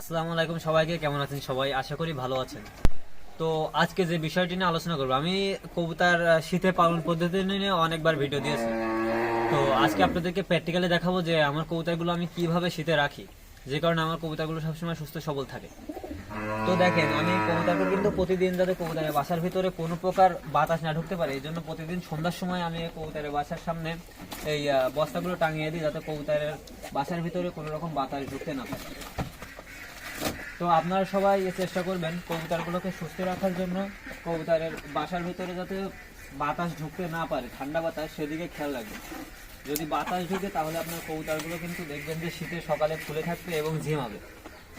আসসালামু আলাইকুম সবাইকে, কেমন আছেন সবাই? আশা করি ভালো আছেন। তো আজকে যে বিষয়টি নিয়ে আলোচনা করব, আমি কবুতার শীতে পালন পদ্ধতি নিয়ে অনেকবার ভিডিও দিয়েছি। তো আজকে আপনাদেরকে প্র্যাকটিক্যালি দেখাবো যে আমার কবুতরগুলো আমি কীভাবে শীতে রাখি, যে কারণে আমার কবুতরগুলো সবসময় সুস্থ, সবল থাকে। তো দেখেন, আমি কবুতরকে কিন্তু প্রতিদিন যাতে কবুতরের বাসার ভিতরে কোনো প্রকার বাতাস না ঢুকতে পারে এই জন্য প্রতিদিন সন্ধ্যার সময় আমি কবুতরের বাসার সামনে এই বস্তাগুলো টাঙিয়ে দিই, যাতে কবুতরের বাসার ভিতরে কোনো রকম বাতাস ঢুকতে না পারে। তো আপনারা সবাই চেষ্টা করবেন কবুতরগুলোকে সুস্থ রাখার জন্য। কবুতরের বাসার ভিতরে যাতে বাতাস ঢুকতে না পারে, ঠান্ডা বাতাস, সেদিকে খেয়াল রাখবেন। যদি বাতাস ঢুকে তাহলে আপনার কবুতরগুলো কিন্তু দেখবেন যে শীতে সকালে ফুলে থাকবে এবং ঝিমাবে।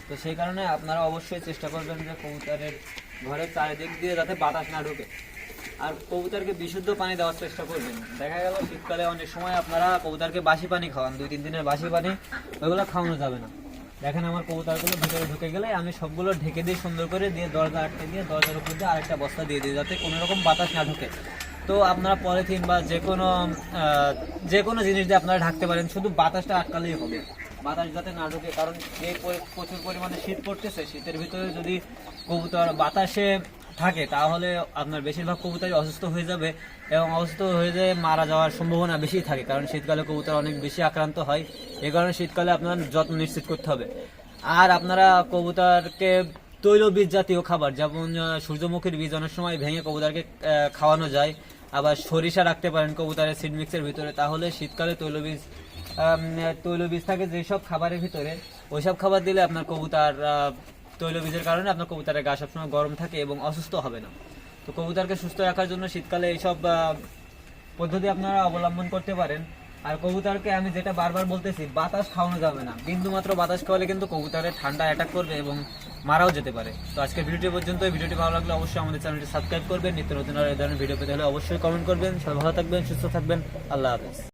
তো সেই কারণে আপনারা অবশ্যই চেষ্টা করবেন যে কবুতরের ঘরের চারিদিক দিয়ে যাতে বাতাস না ঢুকে। আর কবুতরকে বিশুদ্ধ পানি দেওয়ার চেষ্টা করবেন। দেখা গেল শীতকালে অনেক সময় আপনারা কবুতরকে বাসি পানি খাওয়ান, দুই তিন দিনের বাসি পানি, ওইগুলো খাওয়ানো যাবে না। দেখেন আমার কবুতরগুলো ভিতরে ঢুকে গেলে আমি সবগুলো ঢেকে দিয়ে সুন্দর করে দিয়ে দরজা আটকে দিয়ে দরজার উপর দিয়ে আরেকটা বস্তা দিয়ে দিই যাতে কোনো রকম বাতাস না ঢুকে। তো আপনারা পলিথিন বা যে কোনো যে কোনো জিনিস দিয়ে আপনারা ঢাকতে পারেন, শুধু বাতাসটা আটকালেই হবে। বাতাস যাতে না ঢুকে, কারণ যে প্রচুর পরিমাণে শীত পড়তেছে, শীতের ভিতরে যদি কবুতর বাতাসে থাকে, তাহলে আপনার বেশিরভাগ কবুতরই অসুস্থ হয়ে যাবে এবং অসুস্থ হয়ে যেয়ে মারা যাওয়ার সম্ভাবনা বেশি থাকে, কারণ শীতকালে কবুতর অনেক বেশি আক্রান্ত হয়। এই কারণে শীতকালে আপনার যত্ন নিশ্চিত করতে হবে। আর আপনারা কবুতরকে তৈল বীজ জাতীয় খাবার, যেমন সূর্যমুখীর বীজ অনেক সময় ভেঙে কবুতরকে খাওয়ানো যায়। আবার সরিষা রাখতে পারেন কবুতরের সিড মিক্সের ভিতরে, তাহলে শীতকালে তৈলবীজ তৈলবীজ থাকে যেসব খাবারের ভিতরে, ওইসব খাবার দিলে আপনার কবুতর তৈলবীজের কারণে আপনার কবুতরের গা সবসময় গরম থাকে এবং অসুস্থ হবে না। তো কবুতরকে সুস্থ রাখার জন্য শীতকালে এইসব পদ্ধতি আপনারা অবলম্বন করতে পারেন। আর কবুতরকে আমি যেটা বারবার বলতেছি, বাতাস খাওয়ানো যাবে না। বিন্দু মাত্র বাতাস খাওয়ালে কিন্তু কবুতরের ঠান্ডা অ্যাটাক করবে এবং মারাও যেতে পারে। তো আজকে ভিডিওটি পর্যন্ত ভিডিওটি ভালো লাগলে অবশ্যই আমাদের চ্যানেলটি সাবস্ক্রাইব করবেন। নিত্য নতুন আর এই ধরনের ভিডিও পেতে হলে অবশ্যই কমেন্ট করবেন। সবাই ভালো থাকবেন, সুস্থ থাকবেন। আল্লাহ হাফেজ।